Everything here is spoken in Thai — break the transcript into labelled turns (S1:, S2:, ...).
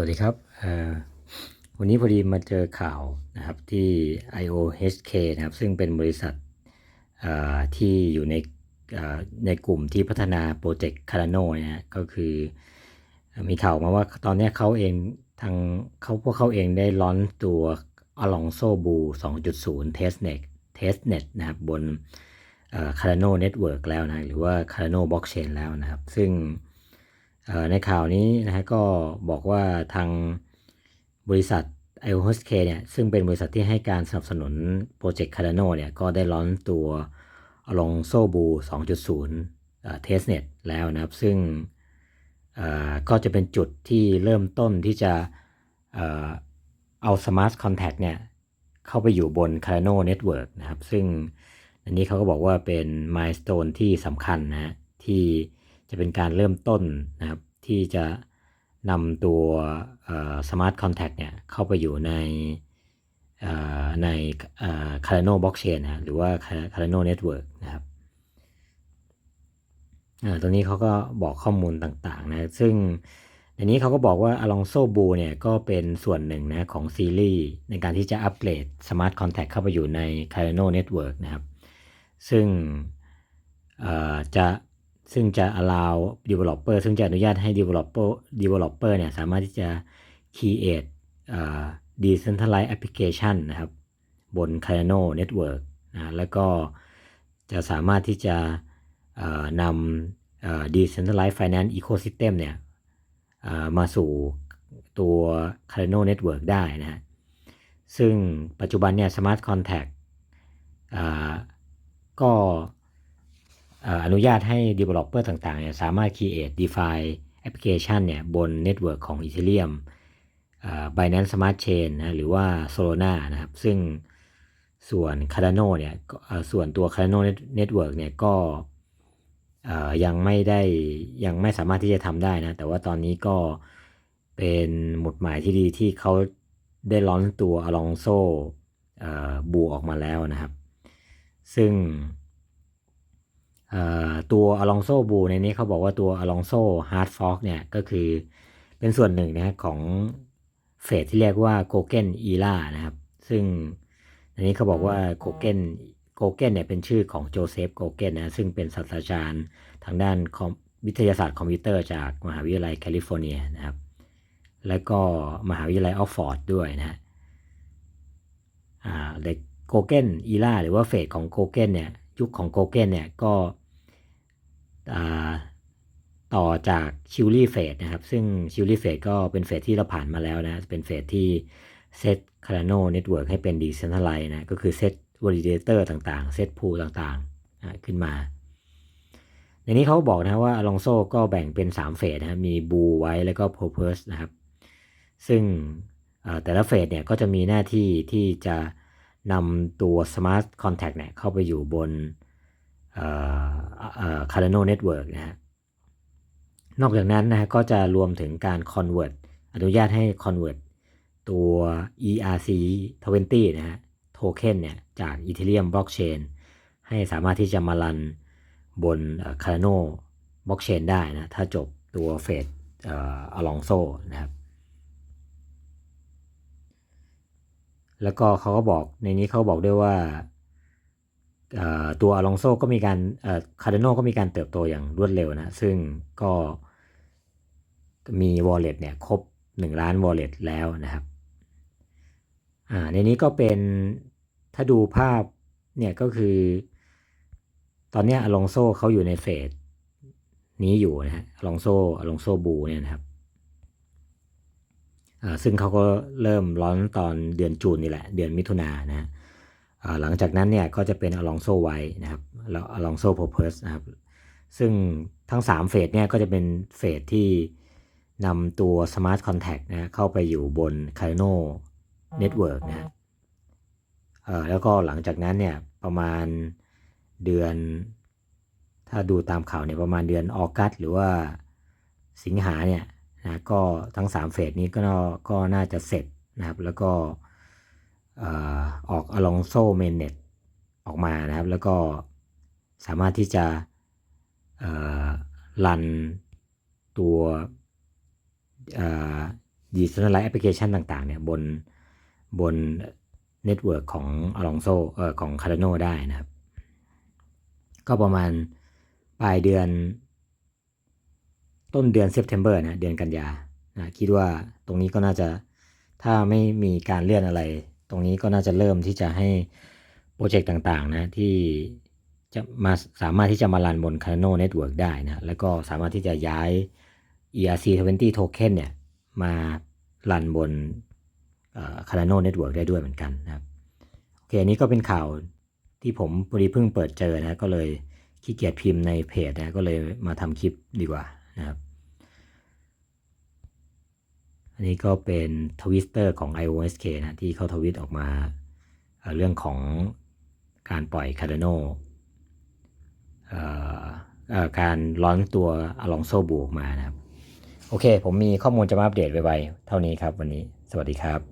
S1: วัสดีครับ วันนี้พอดีมาเจอข่าวนะครับที่ IOHK นะครับ ซึ่งเป็นบริษัทที่อยู่ในในกลุ่มที่พัฒนาโปรเจกต์ Cardano นะฮะก็คือมีข่าวมาว่าตอนนี้เขาเองทางเขาพวกเขาเองได้ลอนตัว Alonso b l u 2.0 Testnet Testnet นะครับบน Cardano Network แล้วนะ หรือว่า Cardano Blockchain แล้วนะครับ ซึ่ง ในข่าวนี้นะฮะก็บอกว่าทางบริษัท i o h o s k เนี่ยซึ่งเป็นบริษัทที่ให้การสนับสนุนโปรเจกต์ Cardano เนี่ยก็ได้ล้อนตัว Alonso Blue 2.0เอ่อ Testnet แล้วนะครับ ซึ่งก็จะเป็นจุดที่เริ่มต้นที่จะเอ่อเอา Smart Contract เนี่ยเข้าไปอยู่บน Cardano Network นะครับ ซึ่งอันนี้เขาก็บอกว่าเป็น milestone ที่สำคัญนะที่ จะเป็นการเริ่มต้นนะครับ ที่จะนำตัวเอ่อ Smart Contact เนี่ยเข้าไปอยู่ในใน Cardano Blockchain นะหรือว่า Cardano Network นะครับตรงนี้เขาก็บอกข้อมูลต่างๆนะซึ่งในนี้เขาก็บอกว่า Alonso b l u เนี่ยก็เป็นส่วนหนึ่งนะของซีรีส์ในการที่จะอัปเกรด Smart Contact เข้าไปอยู่ใน Cardano Network นะครับ ซึ่งจะ ซึ่งจะ allow developer ซึ่งจะอนุญาตให้ developer developer เนี่ยสามารถที่จะ create decentralized application นะครับบน Cardano Network นะแล้วก็จะสามารถที่จะนำ decentralized finance ecosystem เนี่ยมาสู่ตัว Cardano Network ได้นะฮะซึ่งปัจจุบันเนี่ย Smart Contract ก็ นุญาตให้ developer ต่างๆเนี่ยสามารถ create DeFi application เนี่ยบน network ของ Ethereum Binance Smart Chain นะหรือว่า Solana นะครับซึ่งส่วน Cardano เนี่ยส่วนตัว Cardano Network เนี่ยก็ยังไม่ได้ยังไม่สามารถที่จะทำได้นะ แต่ว่าตอนนี้ก็เป็นหมุดหมายที่ดีที่เขาได้ล้อนตัว Alonso บูออกมาแล้วนะครับ ซึ่ง ตัว Alonso b l u ในนี้เขาบอกว่าตัว Alonso Hard Fork เนี่ยก็คือเป็นส่วนหนึ่งนะของเฟสที่เรียกว่า g o g e n Era นะครับ ซึ่งอันนี้เขาบอกว่า g o g e n g o g e n เนี่ยเป็นชื่อของโจเซฟโกเกนนะซึ่งเป็นศาสตราจารย์ทางด้านวิทยาศาสตร์คอมพิวเตอร์จากมหาวิทยาลัยแคลิฟอร์เนียนะครับ แล้วก็มหาวิทยาลัยออกฟอร์ดด้วยนะฮะเด็กโกเกนอีล่าหรือว่าเฟสของโกเกนเนี่ยยุคของโกเกนเนี่ยก็ ต่อจากชิลลี่เฟสนะครับ ซึ่งชิลลี่เฟสก็เป็นเฟสที่เราผ่านมาแล้วนะ เป็นเฟสที่เซต Cardano Network ให้เป็น Decentralized นะ ก็คือเซต Validator ต่างๆ เซต Pool ต่างๆนะขึ้นมา ในนี้เขาบอกนะว่า Alonso ก็แบ่งเป็น 3 เฟสนะมี Blue White แล้วก็ Purpose นะครับ ซึ่งแต่ละเฟสเนี่ยก็จะมีหน้าที่ที่จะนำตัว Smart Contract เนี่ยเข้าไปอยู่บน Cardano Network นะฮะนอกจากนั้นนะฮะก็จะรวมถึงการ convert อนุญาตให้ convert ตัว ERC20 นะฮะโทเค็นเนี่ยจาก Ethereum Blockchain ให้สามารถที่จะมารันบน Cardano Blockchain ได้นะ ถ้าจบตัวเฟสอลองโซนะครับแล้วก็เขาก็บอกในนี้เขาบอกด้วยว่า ตัวอลองโซก็มีการคาร์ดโนก็มีการเติบโตอย่างรวดเร็วนะ ซึ่งก็มี wallet เนี่ยครบ 1 ล้าน wallet แล้วนะครับอ่าในนี้ก็เป็นถ้าดูภาพเนี่ยก็คือ ตอนนี้อลองโซเขาอยู่ในเฟสนี้อยู่นะฮะอลองโซอลองโซบูเนี่ยนะครับซึ่งเขาก็เริ่มร้อนตอนเดือนจูนนี่แหละ เดือนมิถุนายนนะ หลังจากนั้นเนี่ยก็จะเป็นอลองโซไวนะครับแล้วอลองโซโพเพสนะครับซึ่งทั้ง 3 เฟสเนี่ยก็จะเป็นเฟสที่นำตัว Smart Contract นะเข้าไปอยู่บน Cardano Network นะแล้วก็หลังจากนั้นเนี่ยประมาณเดือน ถ้าดูตามข่าวเนี่ยประมาณเดือนออกัสหรือว่าสิงหาเนี่ยนะก็ทั้ง 3 เฟสนี้ก็ก็น่าจะเสร็จนะครับแล้วก็ ออก Alonso Mainnet ออกมานะครับ แล้วก็สามารถที่จะรันตัว decentralized application ต่างๆเนี่ยบนบนเน็ตเวิร์กของ Alonso เอ่อของ Cardano ได้นะครับ ก็ประมาณปลายเดือน ต้นเดือนเซ p เทมเบอร์นะเดือนกันยานะคิดว่าตรงนี้ก็น่าจะถ้าไม่มีการเลื่อนอะไร ตรงนี้ก็น่าจะเริ่มที่จะให้โปรเจกต์ต่างๆนะที่จะมาสามารถที่จะมารันบน Cardano Network ได้นะแล้วก็สามารถที่จะย้าย ERC20 token เนี่ยมารันบน Cardano Network ได้ด้วยเหมือนกันนะครับโอเคอันนี้ก็เป็นข่าวที่ผมพอดีเพิ่งเปิดเจอนะก็เลยขี้เกียจพิมพ์ในเพจนะก็เลยมาทำคลิปดีกว่านะครับ อันนี้ก็เป็นทวิสเตอร์ของ iOSK นะที่เขาทวิตออกมาเอ่อเรื่องของการปล่อย Cardano การล้อนตัวอลองโซบูออกมานะครับ โอเค ผมมีข้อมูลจะมาอัปเดตไวๆเท่านี้ครับวันนี้ สวัสดีครับ